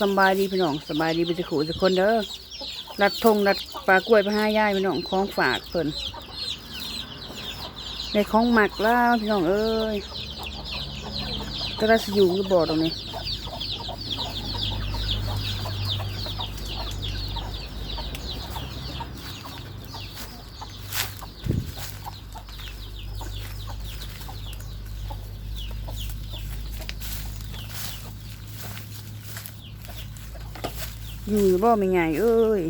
สบายดีพี่น้องสบายดีเป็นสิขู่สักคนเด้อรัดทงรัดปลากล้วยไปห้ายายพี่น้องของฝากเพิ่นในของหมักแล้วพี่น้องเอ้ยก็ได้สิอยู่หรือบ่ตรงนี้ หรือบ่ไม่ไงเอ้ย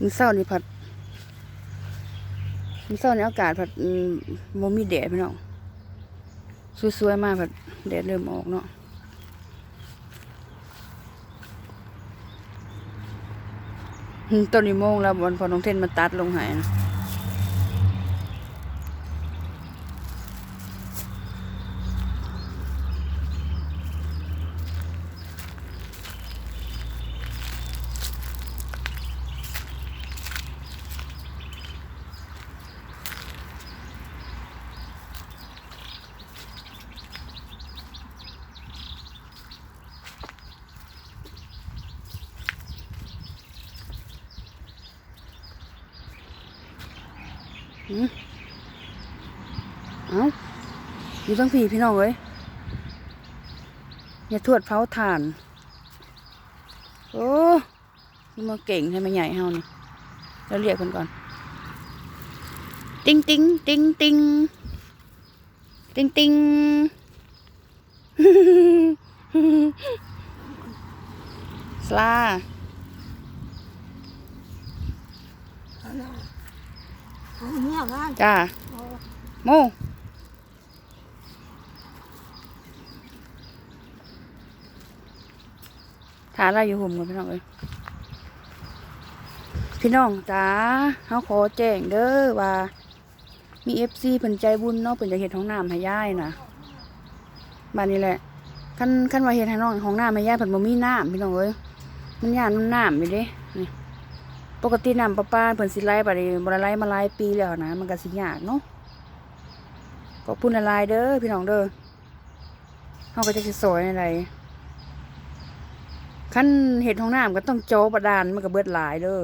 มื้อเช้านี่ผัดมื้อเช้านี่อากาศผัดอืมมีแดดพี่น้องสวยๆมากผัดแดดเริ่มออกเนาะ อืม ตอนนี้โมงแล้วบนพอน้องเทนมาตัดลงหายนะ เอาอยู่ทั้งพี่พี่น้องเอ้ยอย่าทวดเผาถ่าน โอ้ยมาเก่งให้มันใหญ่เฮานี่แล้วเรียกคนก่อน ติงติงติงติงติงติงสลา เนี่ยบ้านจ้าโมถาอะไรอยู่ห่มกันพี่น้องเอ้ยพี่น้องจ้าเขาขอแจ้งเด้อว่า มีเอฟซีเพิ่นใจบุญเนาะเพิ่นจะเฮ็ดห้องน้ำให้ยายนะบ้านนี้แหละคันคันว่าเฮ็ดให้น้องห้องน้ำให้ยายเพิ่นบ่มีน้ำพี่น้องเอ้ยมันย่านมันน้ำอยู่เด้นี่ ปกติน้ำประปาเพิ่นสิไล่บัดนี้บ่ได้ไล่มาหลายปีแล้วนะ มันก็สิยากเนาะขอบคุณหลายเด้อพี่น้องเด้อเฮาก็จะสิสวยอะไรคันเฮ็ดห้องน้ำก็ต้องโจบาดาลมันก็เบิดหลายเด้อ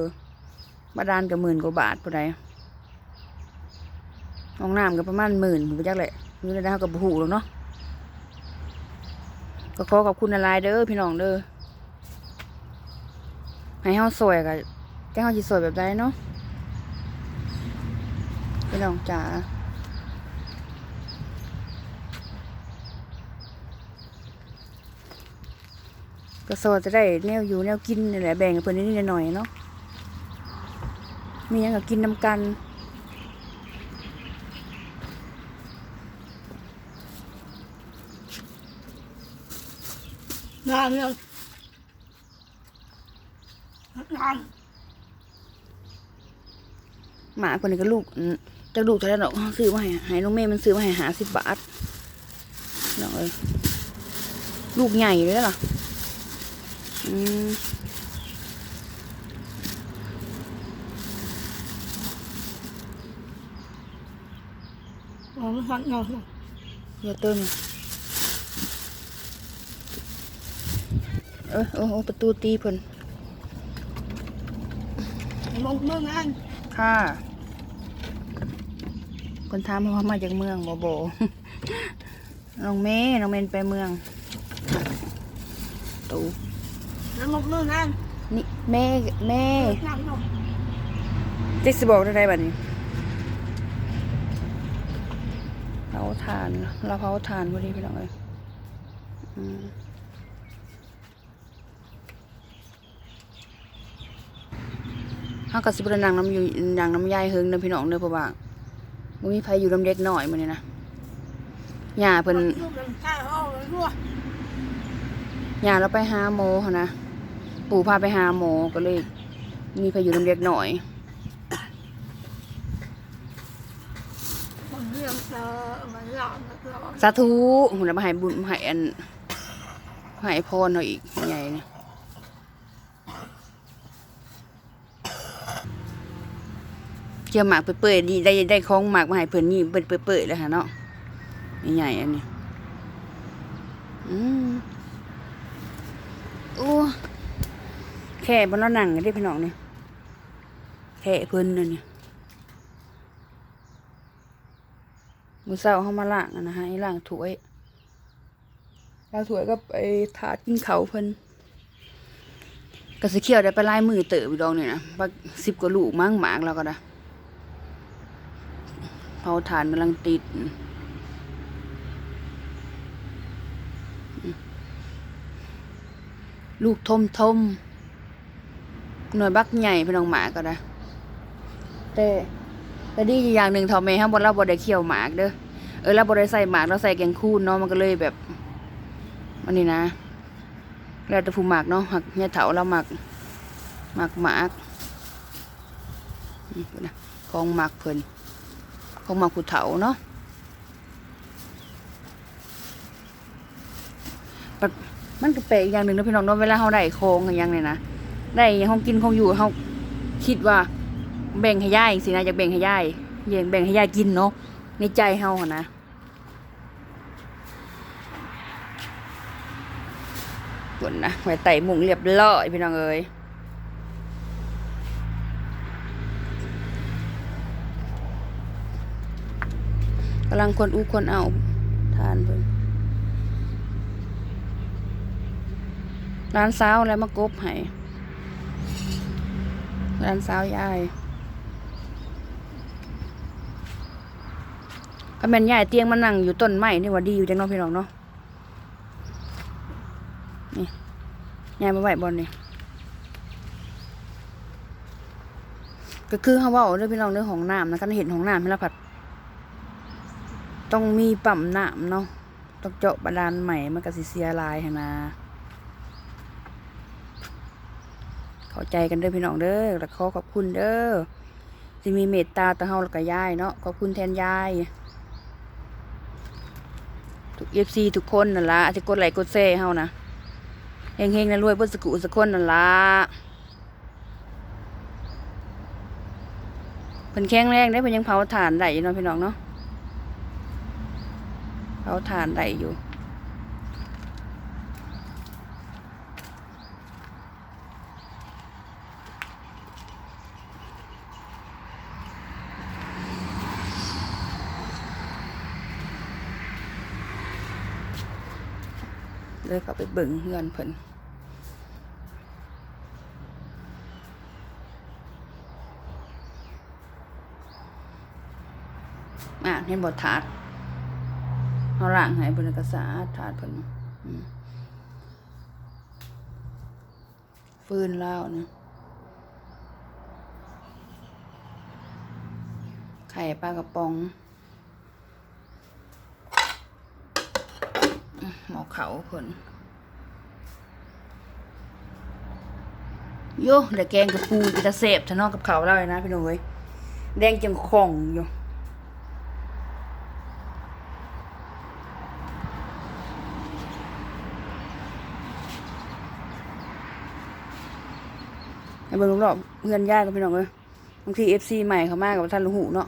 บาดาลก็หมื่นกว่าบาทผู้ใดห้องน้ำก็ประมาณหมื่นผมจักแหละนี่เลยนะเขากับหูหรอกเนาะก็ขอขอบคุณอะไรเด้อพี่น้องเด้อให้เฮาสวยกับ แจ้งเฮาสิสวยแบบใดเนาะพี่น้องจ๋าก็สวยจะได้แนวอยู่แนวกินนี่แหละแบ่งกับเพิ่อนนิดหน่อยเนาะมีหยังก็กินนำกันงานเนี่ยงาน หมาคนนี้ก็ลูกอืมจากลูกจะได้ดอกซื้อมาให้ให้น้องเมย์มันซื้อมาให้หาสิบบาทน้องเอ้ยลูกใหญ่เลยเหรออืมอ๋อมันฟันเงาเดี๋ยวเติมเออโอ้โอ้ประตูตีเพิ่นมองเมื่องานค่ะ คนถามว่ามาจากเมืองบ่โบน้องเมย์น้องเมย์ไปเมืองตูแล้วมองเมื่องานนี่แม่แม่งานเนาะเจ๊สิบอกได้ไดบัดนี้เผาถ่านเราเผาถ่านพอดีพี่น้องเอ้ยอืมเฮาก็สิบ่ได้นั่งน้ำอยู่นั่งน้ำยายเฮิงเด้อพี่น้องเด้อเพราะว่า บ่มีไผอยู่น้ำเด็กน้อยมื้อนี้นะย่าเพิ่นลูกเป็นข้าวเอาเลยด้วยย่าเราไปหาหมอหั่นนะ ปู่พาไปหาหมอก็เลย มีไผอยู่น้ำเด็กน้อยมันเรื่องเออมันหลอนแล้วสาธุหุ่นละมาให้บุญให้อันให้พรเราอีกใหญ่เนี่ย เกี่ยวหมากไปเปิดนี่ได้ได้ของหมากมาให้เพิ่นนี่เปิดเปิดแล้วฮะเนาะใหญ่ๆอันนี้อืมโอ้แค่บนเรานั่งกันได้พี่น้องเนี่ยแค่เพิ่นนั่นนี่ยมือเช้าเฮามาล้างนะฮะไอ้ล้างถ้วยล้างถ้วยก็ไปถาดกินเขาเพิ่นก็สิเคี่ยวได้ไปหลายมือเติบอยู่ดอกนี่ยนะบัก10กว่าลูกมั้งหมากแล้วก็ได้าถ่านกำลังติด ลูกทมทมหน่วยบักใหญ่เป็นน้องหมาก็ได้แต่แต่ดีอย่างหนึ่งทอมเมฮะบนเราบดได้เคี่ยวหมากเด้อเออเราบดได้ใส่หมากเราใส่แกงคูนเนาะมันก็เลยแบบอันนี้นะแล้วแต่ผู้หมากเนาะหักเนี่ยเถาเราหมักหมักหมากของหมักเพิ่น ของมาผู้เฒ่าเนาะปัดมันก็แปลกอย่างหนึ่งนะพี่น้องเนาะเวลาเฮาได้ของอย่างเนี่ยนะได้หยังกินของอยู่เฮาคิดว่า แบ่งให้ย่ายสินะอยากแบ่งให้ย่ายอยากแบ่งให้ย่ายกินเนาะในใจเฮาอะนะบนนะไว้ไต่มุงเรียบร้อยพี่น้องเอ้ย กำลังคนอู้คนเอาทานเพิ่นร้านสาวแล้วมากบให้ร้านสาวยายก็แม่นยายเตียงมานั่งอยู่ต้นไม้นี่ว่าดีอยู่จังเน้องพี่น้องเนาะนี่ยายมาไหวบอลนี่ก็คือเขาว่าเรื่องพี่น้องเรื่องของน้ำนะกันเห็นของน้ำให้เราผัด ต้องมีปั๊มน้ำเนาะต้องเจาะบาดาลใหม่มันก็สิเสียลายนะ เข้าใจกันเด้อพี่น้องเด้อแล้วขอขอบคุณเด้อที่มีเมตตาต่อเฮาแล้วก็ยายเนาะขอบคุณแทนยายทุกเอฟซีทุกคนนั่นละที่กดไลค์กดแชร์เฮานะเฮงๆนะรวยเบิ่สกุสกคนนั่นละเพิ่นแข็งแรงได้เพิ่นยังเผาถ่านได้ยู่เนาะพี่น้องเนาะ เขาทานได้อยู่ เลยเขาไปเบิ่งเฮือนเพิ่นอะเห็นบทถาด เอาล่างให้เพิ่นก็สะอาดถาดเพิ่นอืมฟืนลาวนะไข่ปลากระป๋องอืมหมอเขาเพิ่นโย่เดี๋ยวแกงกับปูจะเสพทะนอกกับเขาวเราเลยนะพี่น้องเว้ยแดงจังของอยู่ ให้เบิ่งรอบเพื่อนญาติก็พี่น้องเอ้ยบางทีเอฟซีใหม่เขามากับท่านลูกหูเนาะ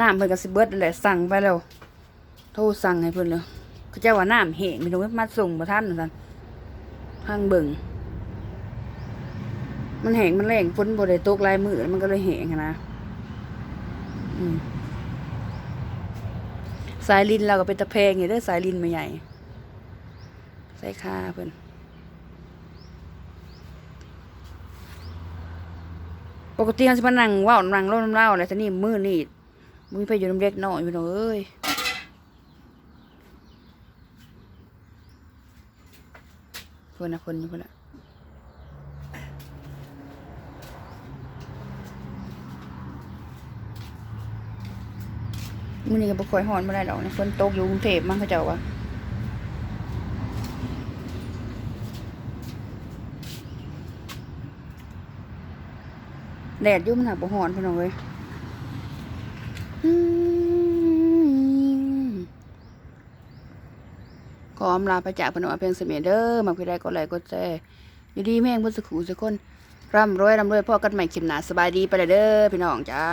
น้ำเพิ่นก็สิเบิดนั่นแหละสั่งไปแล้ว โทรสั่งให้เพิ่นเลยเขาเจ้าว่าน้ำแห้งพี่น้องเอ้มาส่งบ่ทันนั่นซั่นทางเบิ่งมันแหงมันแรงฝนบ่ได้ตกลายมือมันก็เลยแหงนนะอืม สายลินเราก็เป็นตะแพงอยู่เด้อสายลินมาใหญ่ ใส่ค่าเพิ่นปกติเขาสิมานั่งว้านั่งเล่าน้ำเล่าอะไรแต่นี่มือนี่มือไปอยู่น้ำเล็กน้อยพี่น้องเอ้ยเพิ่นนะเพิ่นอยู่เพิ่นน่ะ มื้อนี้ก็บ่ค่อยฮ้อนบ่ได้ดอกนะฝนตกอยู่กรุงเทพมั้งเขาเจ้าว่าแดดยุ่มันหนักบ่หอนพี่น้องเว้ยอืมขออำลาพระจากพนมเพียงเสมียเด้อมักพี่ได้ก็ไลค์กดแชร์อยู่ดีแม่งพิ่นสุขุสุกคนร่ำรวยร่ำรวยพ่อกันใหม่คลิปหนาสบายดีไปเลยเด้อพี่น้องจ้า